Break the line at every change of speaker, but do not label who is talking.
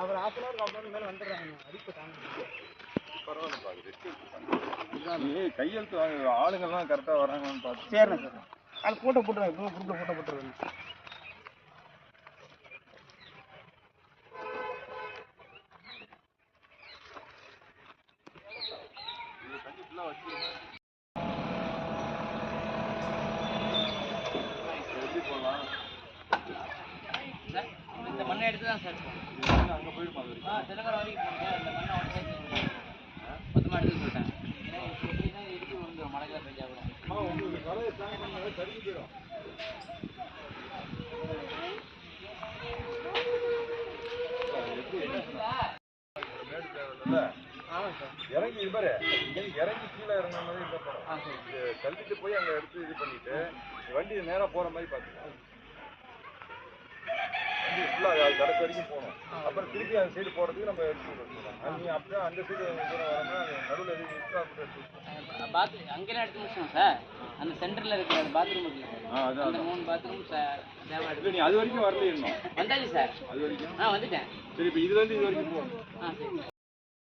Our half an hour அப்புறம் மேலே வந்துடுறாங்க. அடிப்பு தாங்க
பரவாயில்லப்பா அது ரெஸ்ட் கையெழுத்து வாங்க ஆளுங்கெல்லாம் கரெக்டாக வராங்கன்னு பார்த்து.
சரிண்ணா சார் அது ஃபோட்டோ போட்டுருவேன் இப்போ குரூப்பில் ஃபோட்டோ போட்டுருவேன்
தண்ணி
எடுத்து தான் சார்
அங்கே போயிருமா அது
ஆ சிலகர வரைக்கும் போனேன் இந்த மண்ணை உடனே மொத்தமாக எடுத்து சொல்லிட்டாங்க ஏன்னா இப்படின்னா இடிச்சு விழுந்துரும் மழைக்கால பெஞ்சா கூட
உங்களுக்கு கலையை பண்ணாலே தடுக்கி போயிடும் இறங்கி பாரு இறங்கி கீழே இறங்குற மாதிரி இது தள்ளிட்டு போய் அங்க எடுத்து இது பண்ணிட்டு வண்டி நேரா போற மாதிரி பாத்துக்கோ வண்டி ஃபுல்லா கடைசி வரைக்கும் போகணும். அப்புறம் திருப்பி அந்த சைடு போறதுக்கு நம்ம எடுத்து விடணும். நீ அப்படியே அந்த சைடு வரனா நடுவில் எதுவும் எக்ஸ்ட்ரா கூட எடுத்து
முடிச்சோம் சார். அந்த சென்டரில் இருக்கிற பாத்ரூம் இருக்குல்ல சார்.
ஆ அதான்
அந்த மூணு பாத்ரூம் தேவை எடுத்து
நீ அது வரைக்கும் வரல இன்னும்.
வந்தாச்சு சார்.
அது வரைக்கும்?
ஆ வந்துட்டேன்.
சரி இப்போ இதுல இருந்து இது வரைக்கும் போகணும்
ஆ சரி.